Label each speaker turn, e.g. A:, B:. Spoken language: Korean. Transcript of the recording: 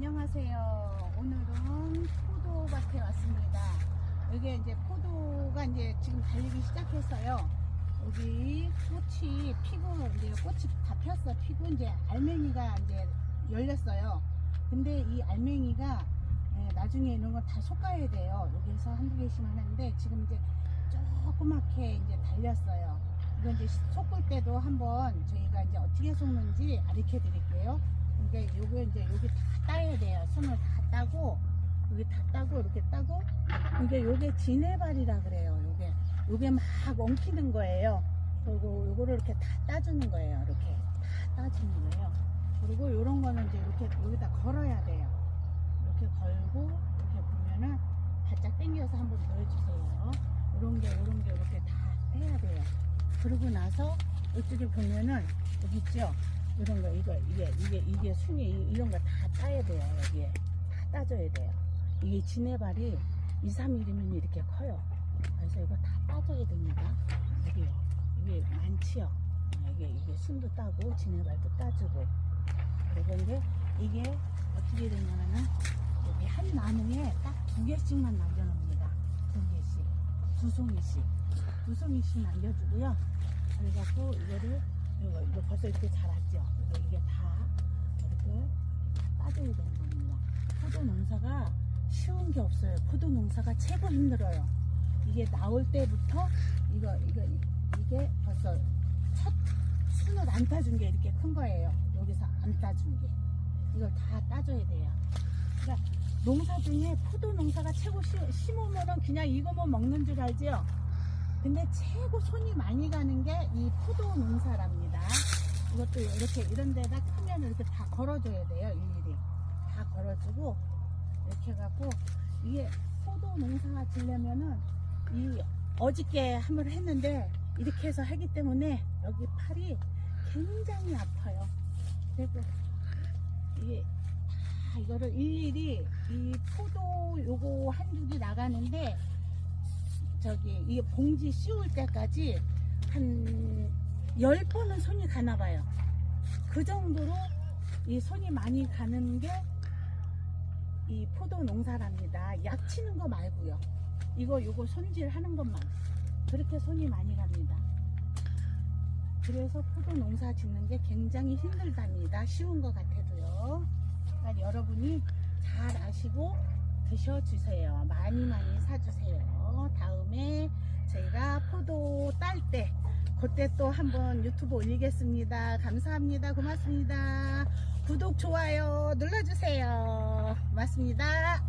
A: 안녕하세요. 오늘은 포도밭에 왔습니다. 여기 이제 포도가 이제 지금 달리기 시작했어요. 여기 꽃이 피고 이제 꽃이 다 폈어. 피고 이제 알맹이가 이제 열렸어요. 근데 이 알맹이가 예, 나중에 이런 거 다 솎아야 돼요. 여기서 한두 개씩만 하는데 지금 이제 조그맣게 이제 달렸어요. 이거 이제 솎을 때도 한번 저희가 이제 어떻게 솎는지 가르쳐 드릴게요. 그러니까 요거 이제 여기 다 따야 돼요. 손을 다 따고 여기 다 따고 이렇게 따고 이게 요게 진해발이라 그래요. 요게 요게 막 엉키는 거예요. 그리고 요거를 이렇게 다 따주는 거예요. 이렇게 다 따주는 거예요. 그리고 요런 거는 이제 이렇게 여기다 걸어야 돼요. 이렇게 걸고 이렇게 보면은 바짝 당겨서 한번 보여주세요. 요런 게 요런 게 이렇게 다 해야 돼요. 그러고 나서 이쪽에 보면은 여기 있죠. 이런 거 이거 이게 이게 이게 순이 이- 이런 거 다 따야 돼요. 여기에 다 따줘야 돼요. 이게 진해발이 2, 3mm면 이렇게 커요. 그래서 이거 다 따줘야 됩니다. 여기요. 이게 많지요. 아, 이게 이게 순도 따고 진해발도 따주고 그리고 이제 이게 어떻게 되냐면은 여기 한 나무에 딱 두 개씩만 남겨놓습니다. 두 개씩, 두 송이씩, 두 송이씩 남겨주고요. 그래갖고 이거를 이거, 이거 벌써 이렇게 자랐죠. 이게, 다 이렇게 따줘야 되는 겁니다. 포도 농사가 쉬운 게 없어요. 포도 농사가 최고 힘들어요. 이게 나올 때부터 이거 이거 이- 이게 벌써 첫 순을 안 따준 게 이렇게 큰 거예요. 여기서 안 따준 게 이걸 다 따줘야 돼요. 그러니까 농사 중에 포도 농사가 최고 시, 심으면은 그냥 이거만 먹는 줄 알지요. 근데 최고 손이 많이 가는 게 이 포도 농사랍니다. 이것도 이렇게 이런 데다 크면 이렇게 다 걸어줘야 돼요. 일일이 다 걸어주고 이렇게 해갖고 이게 포도 농사가 지려면은 이 어저께 한번 했는데 이렇게 해서 하기 때문에 여기 팔이 굉장히 아파요. 그리고 이게 다 이거를 일일이 이 포도 요거 한 줄이 나가는데 저기 이 봉지 씌울 때까지 한 열 번은 손이 가나 봐요. 그 정도로 이 손이 많이 가는 게 이 포도 농사랍니다. 약 치는 거 말고요. 이거 요거 손질 하는 것만 그렇게 손이 많이 갑니다. 그래서 포도 농사 짓는 게 굉장히 힘들답니다. 쉬운 것 같아도요. 그러니까 여러분이 잘 아시고 드셔주세요. 많이 많이 사주세요. 다음에 때 그때 또 한번 유튜브 올리겠습니다. 감사합니다. 고맙습니다. 구독, 좋아요 눌러주세요. 고맙습니다.